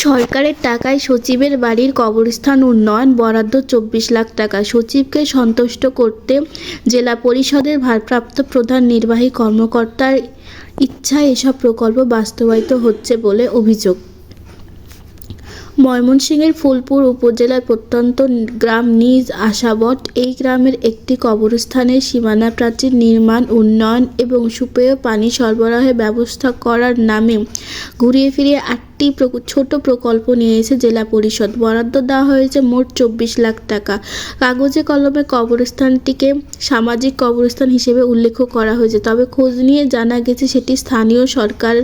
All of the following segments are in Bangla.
সরকারের টাকায় সচিবের বাড়ির কবরস্থান উন্নয়ন, বরাদ্দ চব্বিশ লাখ টাকা। সচিবকে সন্তুষ্ট করতে জেলা পরিষদের ভারপ্রাপ্ত প্রধান নির্বাহী কর্মকর্তার ইচ্ছায় এসব প্রকল্প বাস্তবায়িত হচ্ছে বলে অভিযোগ। ময়মনসিংহের ফুলপুর উপজেলার প্রত্যন্ত গ্রাম নিজ আশাবট এই গ্রামের একটি কবরস্থানের সীমানা প্রাচীর নির্মাণ, উন্নয়ন এবং সুপেয় পানি সরবরাহের ব্যবস্থা করার নামে ঘুরিয়ে ফিরিয়ে আটটি ছোট প্রকল্প নিয়েছে জেলা পরিষদ বরাদ্দ দেওয়া হয়েছে মোট চব্বিশ লাখ টাকা। কাগজে কলমে কবরস্থানটিকে সামাজিক কবরস্থান হিসেবে উল্লেখ করা হয়েছে। তবে খোঁজ নিয়ে জানা গেছে সেটি স্থানীয় সরকার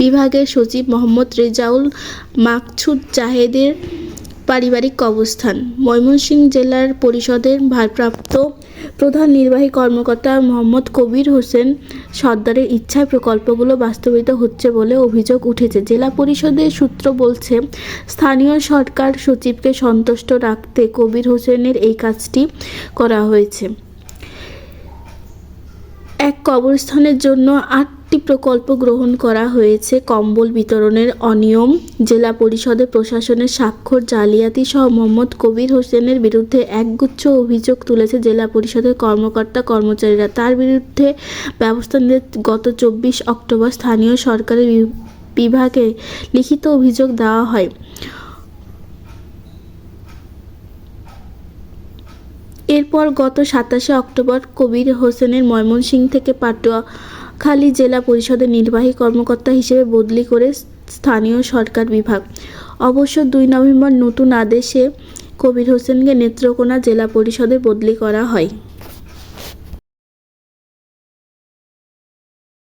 বিভাগের সচিব মোহাম্মদ রেজাউল মাকছুদ জাহেদের পারিবারিক কবরস্থান। ময়মনসিংহ জেলার পরিষদের ভারপ্রাপ্ত প্রধান নির্বাহী কর্মকর্তা মোহাম্মদ কবির হোসেন সর্দারের ইচ্ছায় প্রকল্পগুলো বাস্তবিত হচ্ছে বলে অভিযোগ উঠেছে। জেলা পরিষদের সূত্র বলছে, স্থানীয় সরকার সচিবকে সন্তুষ্ট রাখতে কবির হোসেনের এই কাজটি করা হয়েছে। এক কবরস্থানের জন্য আটটি প্রকল্প গ্রহণ করা হয়েছে কম্বল বিতরণের অনিয়ম। জেলা পরিষদের প্রশাসনের স্বাক্ষর জালিয়াতি সহ মোহাম্মদ কবির হোসেনের বিরুদ্ধে একগুচ্ছ অভিযোগ তুলেছে জেলা পরিষদের কর্মকর্তা কর্মচারীরা। তার বিরুদ্ধে ব্যবস্থা নিতে গত চব্বিশ অক্টোবর স্থানীয় সরকারের বিভাগে লিখিত অভিযোগ দেওয়া হয়। এরপর গত সাতাশে অক্টোবর কবির হোসেনের ময়মনসিংহ থেকে পাটুয়াখালী জেলা পরিষদের নির্বাহী কর্মকর্তা হিসেবে বদলি করে স্থানীয় সরকার বিভাগ। অবশ্য দুই নভেম্বর নতুন আদেশে কবির হোসেনকে নেত্রকোনা জেলা পরিষদে বদলি করা হয়।